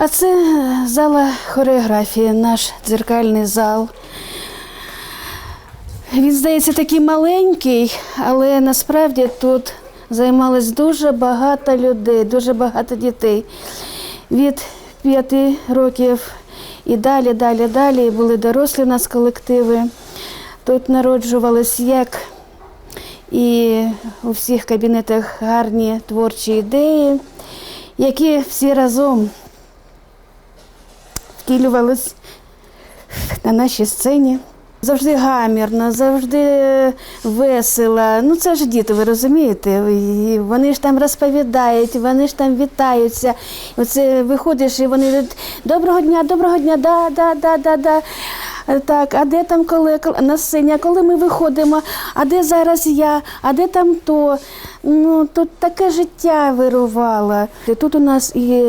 А це е, зала хореографії, наш дзеркальний зал. Він здається такий маленький, але насправді тут займалось дуже багато людей, дуже багато дітей. Від п'яти років і далі, далі, далі були дорослі у нас колективи. Тут народжувались як і у всіх кабінетах гарні творчі ідеї, які всі разом втілювались на нашій сцені. Завжди гамірно, завжди весело. Ну це ж діти, ви розумієте? І вони ж там розповідають, вони ж там вітаються. Оце виходиш і вони говорять, доброго дня, доброго дня, да, да, да, да, да. Так, а де там коли на сцені, а коли ми виходимо, а де зараз я, а де там то? Ну тут таке життя вирувало. Тут у нас і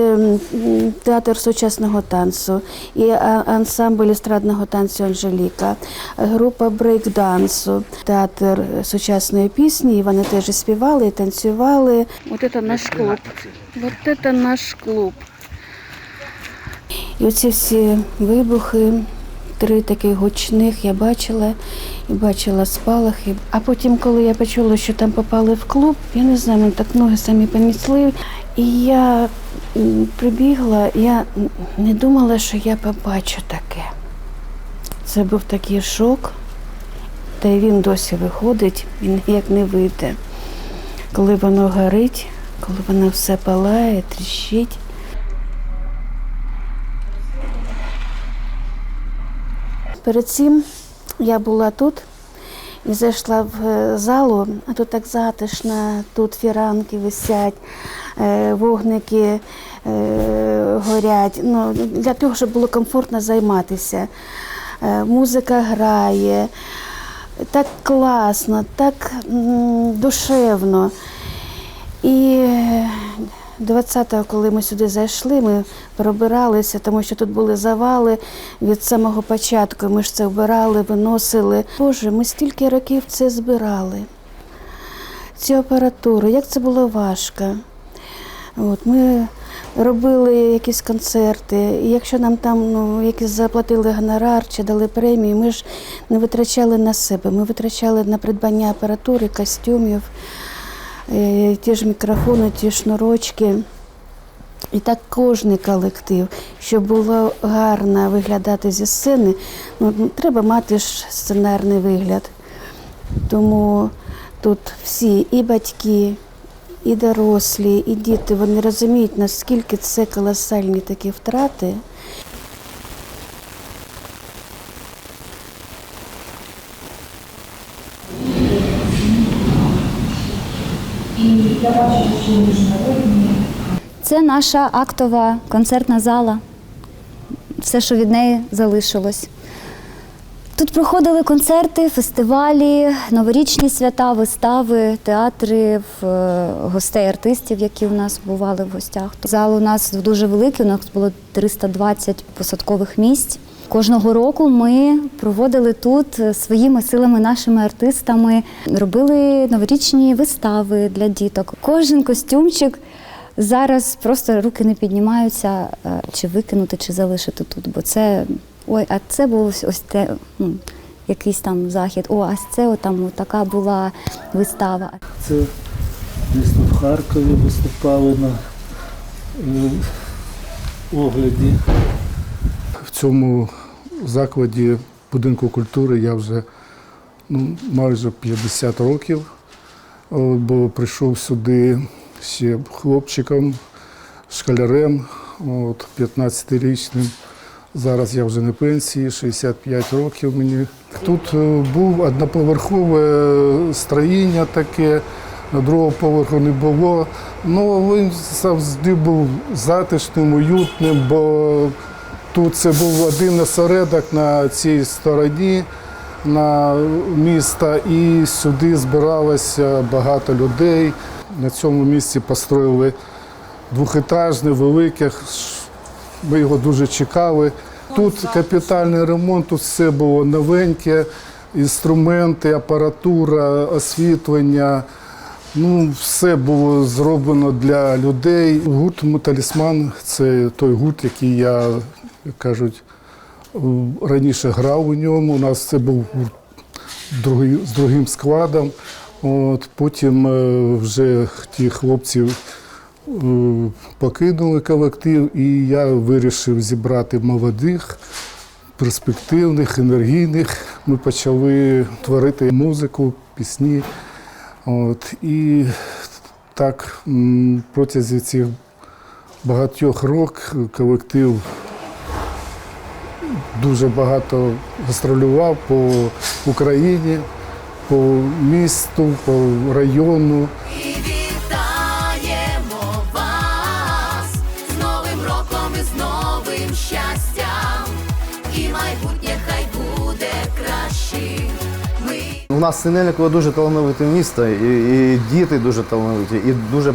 театр сучасного танцю, і ансамбль естрадного танцю Анжеліка, група брейк-дансу, театр сучасної пісні. І вони теж і співали, і танцювали. От це наш клуб. От це наш клуб. І оці всі вибухи, три таких гучних я бачила і бачила спалахи. А потім, коли я почула, що там попали в клуб, я не знаю, мене так ноги самі понесли. І я прибігла, я не думала, що я побачу таке. Це був такий шок, та й він досі виходить, він ніяк не вийде. Коли воно горить, коли воно все палає, тріщить. Перед цим я була тут і зайшла в е, залу, а тут так затишно, тут фіранки висять, е, вогники е, горять. Ну, для того, щоб було комфортно займатися. Музика грає, так класно, так душевно. І 20-го, коли ми сюди зайшли, ми пробиралися, тому що тут були завали від самого початку. Ми ж це вбирали, виносили. Боже, ми стільки років це збирали. Цю апаратуру, як це було важко. От, ми робили якісь концерти, і якщо нам там ну, якісь заплатили гонорар чи дали премію, ми ж не витрачали на себе, ми витрачали на придбання апаратури, костюмів, ті ж мікрофони, ті шнурочки. І так кожний колектив, щоб було гарно виглядати зі сцени, ну, треба мати ж сценарний вигляд. Тому тут всі, і батьки, і дорослі, і діти, вони розуміють, наскільки це колосальні такі втрати. Це наша актова концертна зала. Все, що від неї залишилось. Тут проходили концерти, фестивалі, новорічні свята, вистави, театри, е, гостей артистів, які у нас бували в гостях. Зал у нас дуже великий, у нас було 320 посадкових місць. Кожного року ми проводили тут е, своїми силами, нашими артистами, робили новорічні вистави для діток. Кожен костюмчик зараз просто руки не піднімаються, е, чи викинути, чи залишити тут, бо це ой, а це був ось, те. Ну, Якийсь там захід, о, а це там така була вистава. Це десь тут в Харкові виступали на е, огляді. В цьому закладі будинку культури я вже ну, майже 50 років, бо прийшов сюди ще хлопчиком, школярем, от, 15-річним. Зараз я вже на пенсії, 65 років мені. Тут е, був одноповерхове строїння таке, на другого поверху не було. Ну, він завжди був затишним, уютним, бо тут це був один осередок на цій стороні на міста, і сюди збиралося багато людей. На цьому місці построїли двохетажне, велике. Ми його дуже чекали. Тут капітальний ремонт, тут все було новеньке, інструменти, апаратура, освітлення. Ну, все було зроблено для людей. Гурт «Талісман» – це той гурт, який я, як кажуть, раніше грав у ньому. У нас це був другий, з другим складом. От, потім е, вже ті хлопці е, покинули колектив, і я вирішив зібрати молодих, перспективних, енергійних. Ми почали творити музику, пісні. От, і так протягом цих багатьох років колектив дуже багато гастролював по Україні, по місту, по району. І вітаємо вас з Новим роком і з новим щастям. І майбутнє хай буде кращим. У нас Синельниково дуже талановите місто, і, і діти дуже талановиті, і дуже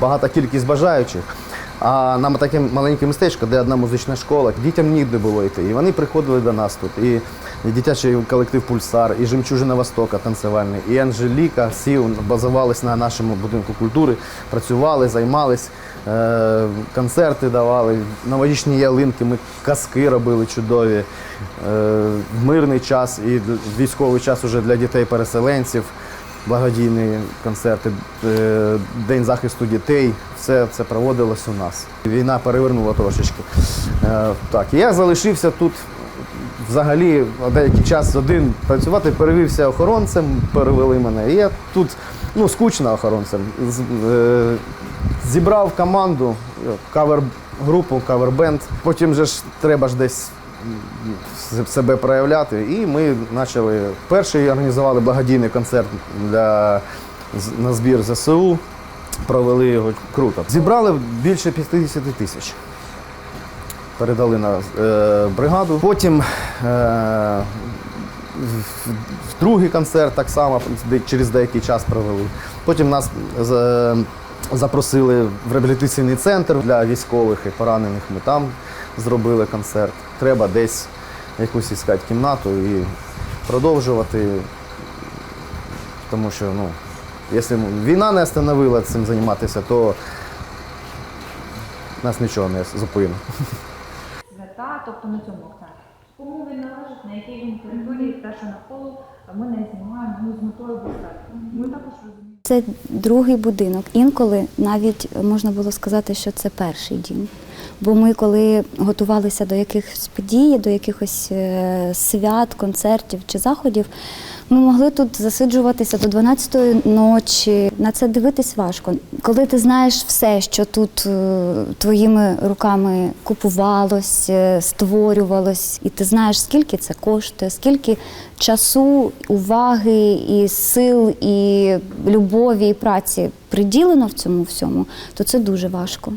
багата кількість бажаючих. А нам таке маленьке містечко, де одна музична школа, дітям ніде було йти. І вони приходили до нас тут. І, дитячий колектив Пульсар, і Жемчужина Востока танцювальний, і Анжеліка Сів базувались на нашому будинку культури, працювали, займались, е, концерти давали, новорічні ялинки, ми казки робили чудові. Е, мирний час і військовий час уже для дітей-переселенців, благодійні концерти, е, День захисту дітей. Все це проводилось у нас. Війна перевернула трошечки. Е, Так, я залишився тут взагалі деякий час один працювати, перевівся охоронцем, перевели мене. І я тут ну, скучно охоронцем. Е, Зібрав команду, кавер-групу, кавер-бенд. Потім же ж треба ж десь себе проявляти. І ми почали перший організували благодійний концерт для, на збір ЗСУ. Провели його круто. Зібрали більше 50 тисяч передали на е, бригаду. Потім е, другий концерт так само через деякий час провели. Потім нас за- запросили в реабілітаційний центр для військових і поранених. Ми там зробили концерт. Треба десь якусь іскати кімнату і продовжувати. Тому що ну, якщо війна не остановила цим займатися, то нас нічого не зупинить. свята, тобто на цьому акцент. Кому він належить, на якій він території, те, що навколо, ми не знімаємо ну, з метою безпеки. Ми також розуміємо. Це другий будинок. Інколи навіть можна було сказати, що це перший дім. Бо ми, коли готувалися до якихось подій, до якихось е, свят, концертів чи заходів, ми могли тут засиджуватися до 12-ї ночі. На це дивитись важко. Коли ти знаєш все, що тут е, твоїми руками купувалось, е, створювалось, і ти знаєш, скільки це коштує, скільки часу, уваги, і сил, і любові, і праці приділено в цьому всьому, то це дуже важко.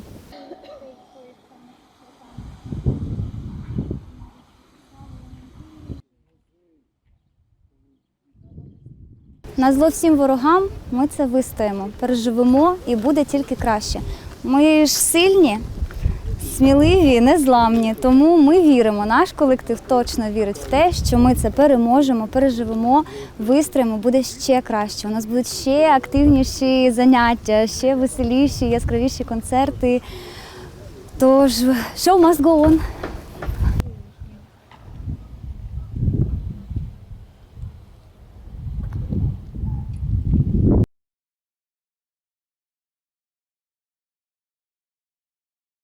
На зло всім ворогам ми це вистоїмо, переживемо і буде тільки краще. Ми ж сильні, сміливі, незламні. Тому ми віримо. Наш колектив точно вірить в те, що ми це переможемо, переживемо, вистоїмо, буде ще краще. У нас будуть ще активніші заняття, ще веселіші, яскравіші концерти. Тож, show must go on.